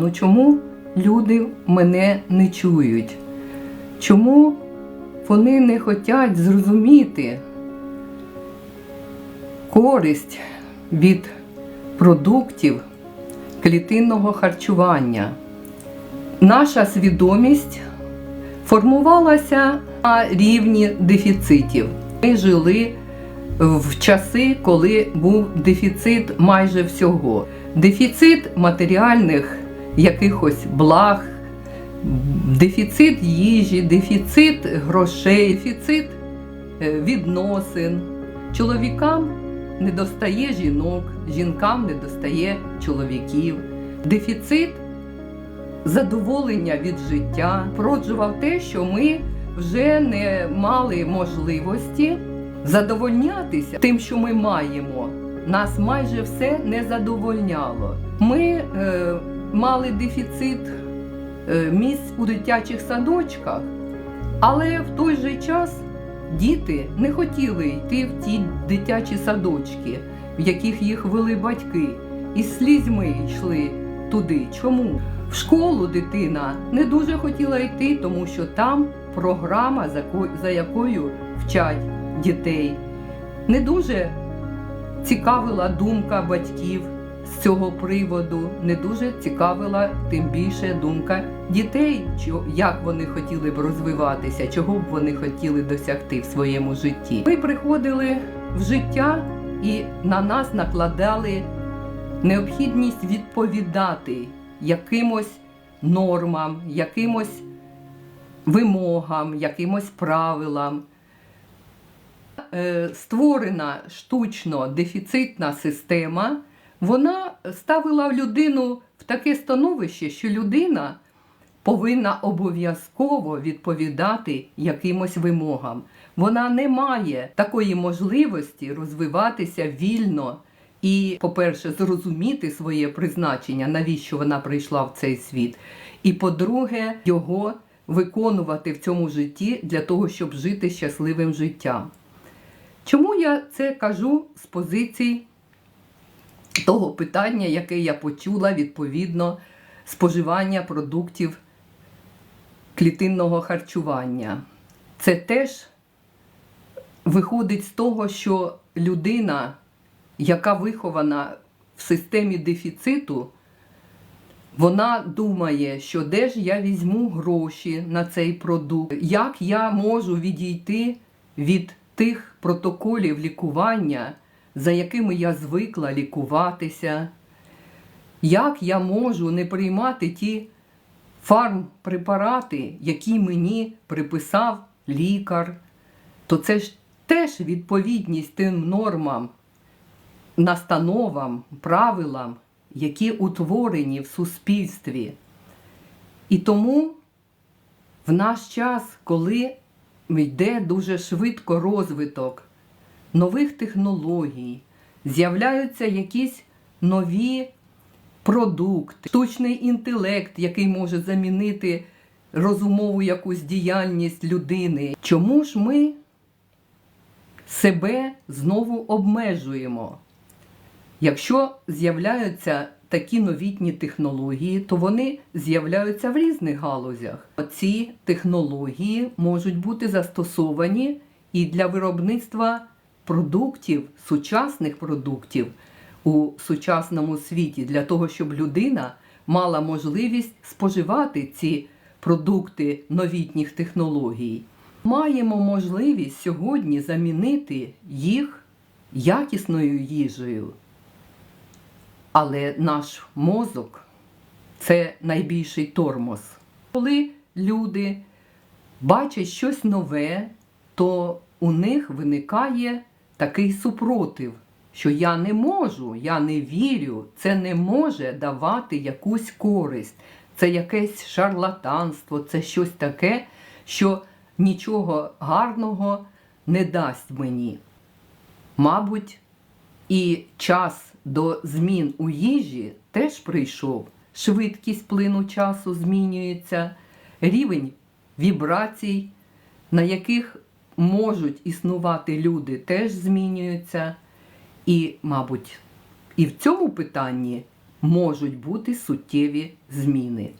Ну чому люди мене не чують? Чому вони не хочуть зрозуміти користь від продуктів клітинного харчування? Наша свідомість формувалася на рівні дефіцитів. Ми жили в часи, коли був дефіцит майже всього. Дефіцит матеріальних якихось благ, дефіцит їжі, дефіцит грошей, дефіцит е, відносин. Чоловікам не достає жінок, жінкам не достає чоловіків. Дефіцит задоволення від життя породжував те, що ми вже не мали можливості задовольнятися тим, що ми маємо. Нас майже все не задовольняло. Ми е, мали дефіцит е, місць у дитячих садочках, але в той же час діти не хотіли йти в ті дитячі садочки, в яких їх вели батьки, і слізьми йшли туди. Чому? В школу дитина не дуже хотіла йти, тому що там програма, за ко- за якою вчать дітей. Не дуже цікавила думка батьків з цього приводу, не дуже цікавила тим більше думка дітей, як вони хотіли б розвиватися, чого б вони хотіли досягти в своєму житті. Ми приходили в життя і на нас накладали необхідність відповідати якимось нормам, якимось вимогам, якимось правилам. Е, Створена штучно дефіцитна система, вона ставила людину в таке становище, що людина повинна обов'язково відповідати якимось вимогам. Вона не має такої можливості розвиватися вільно і, по-перше, зрозуміти своє призначення, навіщо вона прийшла в цей світ. І по-друге, його виконувати в цьому житті для того, щоб жити щасливим життям. Чому я це кажу з позиції того питання, яке я почула відповідно споживання продуктів клітинного харчування? Це теж виходить з того, що людина, яка вихована в системі дефіциту, вона думає, що де ж я візьму гроші на цей продукт, як я можу відійти від тих протоколів лікування, за якими я звикла лікуватися, як я можу не приймати ті фармпрепарати, які мені приписав лікар, то це ж теж відповідність тим нормам, настановам, правилам, які утворені в суспільстві. І тому в наш час, коли йде дуже швидко розвиток нових технологій, з'являються якісь нові продукти, штучний інтелект, який може замінити розумову якусь діяльність людини. Чому ж ми себе знову обмежуємо? Якщо з'являються такі новітні технології, то вони з'являються в різних галузях. Ці технології можуть бути застосовані і для виробництва продуктів, сучасних продуктів у сучасному світі, для того, щоб людина мала можливість споживати ці продукти новітніх технологій. Маємо можливість сьогодні замінити їх якісною їжею. Але наш мозок це найбільший тормоз. Коли люди бачать щось нове, то у них виникає такий супротив, що я не можу, я не вірю, це не може давати якусь користь. Це якесь шарлатанство, це щось таке, що нічого гарного не дасть мені. Мабуть, і час до змін у їжі теж прийшов. Швидкість плину часу змінюється, рівень вібрацій, на яких можуть існувати люди, теж змінюються. І, мабуть, і в цьому питанні можуть бути суттєві зміни.